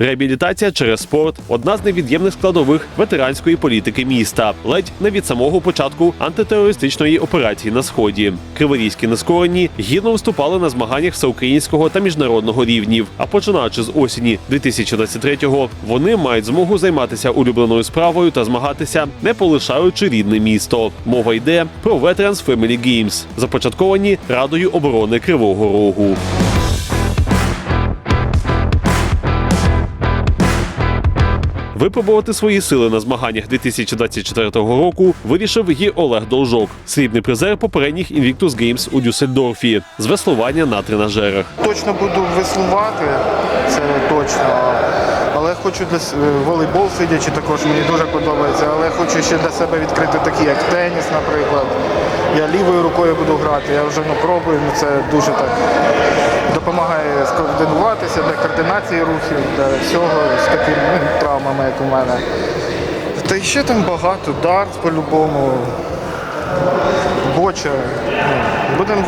Реабілітація через спорт одна з невід'ємних складових ветеранської політики міста, ледь не від самого початку антитерористичної операції на сході. Криворізькі нескорені гідно виступали на змаганнях всеукраїнського та міжнародного рівнів. А починаючи з осені 2023-го, вони мають змогу займатися улюбленою справою та змагатися, не полишаючи рідне місто. Мова йде про Veterans Family Games, започатковані Радою оборони Кривого Рогу. Випробувати свої сили на змаганнях 2024 року вирішив і Олег Должок, срібний призер попередніх Invictus Games у Дюссельдорфі з веслування на тренажерах. Точно буду веслувати, це точно. Але хочу для волейбол сидячи також мені дуже подобається. Але хочу ще для себе відкрити такі, як теніс, наприклад. Я лівою рукою буду грати, я вже ну, пробую, ну, це дуже так допомагає скоординуватися для координації рухів, для всього з такими ну, травмами, як у мене. Та ще там багато, дарт по-любому, боча. Ну, Будемо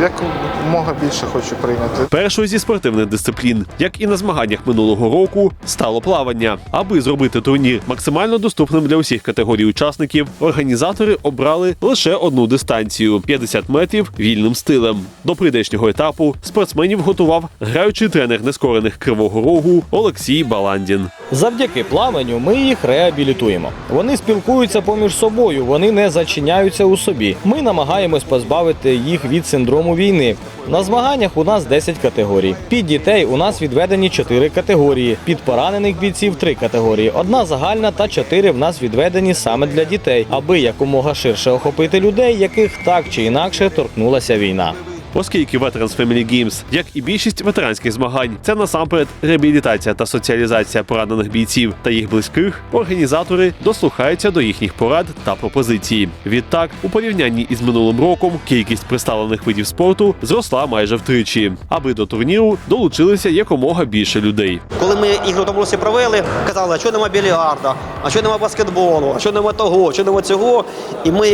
якомога більше хочу прийняти. Першою зі спортивних дисциплін, як і на змаганнях минулого року, стало плавання. Аби зробити турнір максимально доступним для усіх категорій учасників, організатори обрали лише одну дистанцію 50 метрів вільним стилем. До прийдешнього етапу спортсменів готував граючий тренер нескорених кривого рогу Олексій Баландін. Завдяки плаванню ми їх реабілітуємо. Вони спілкуються поміж собою, вони не зачиняються у собі. Ми намагаємось позбавити їх від синдрому війни. На змаганнях у нас 10 категорій. Під дітей у нас відведені 4 категорії. Під поранених бійців 3 категорії. Одна загальна та 4 в нас відведені саме для дітей, аби якомога ширше охопити людей, яких так чи інакше торкнулася війна. Оскільки Veterans Family Games, як і більшість ветеранських змагань, це насамперед реабілітація та соціалізація поранених бійців та їх близьких, організатори дослухаються до їхніх порад та пропозицій. Відтак, у порівнянні із минулим роком, кількість представлених видів спорту зросла майже втричі, аби до турніру долучилися якомога більше людей. Коли ми ігри в провели, казали, що нема біліарда, а що нема баскетболу, а що нема того, що нема цього. І ми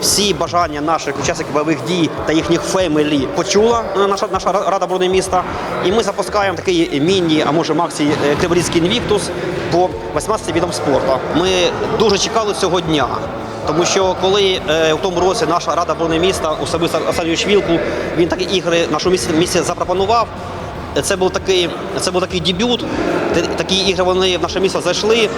всі бажання наших учасників бойових дій та їхніх фемелі почула е, наша наша рада оборони міста. І ми запускаємо такий міні, а може максі е, Криворізький інвіктус по 18 відам спорту. Ми дуже чекали цього дня. Тому що коли е, в тому році наша рада оборони міста особисто Арсенійович Швілку, він такі ігри нашому місті, місті запропонував. Це був такий, це був такий дебют. Такі ігри вони в наше місто зайшли.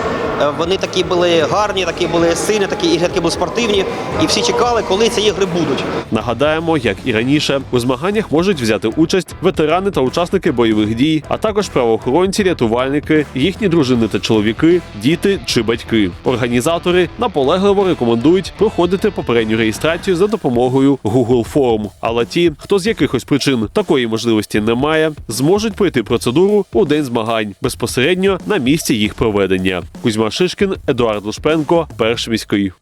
е, Вони такі були гарні, такі були сильні, такі ігри такі були спортивні. І всі чекали, коли ці ігри будуть. Нагадаємо, як і раніше, у змаганнях можуть взяти участь ветерани та учасники бойових дій, а також правоохоронці, рятувальники, їхні дружини та чоловіки, діти чи батьки. Організатори наполегливо рекомендують проходити попередню реєстрацію за допомогою Google Form. Але ті, хто з якихось причин такої можливості не має, зможуть пройти процедуру у день змагань безпосередньо на місці їх проведення. Кузьма Шишкін, Едуард Лушпенко, перший міський.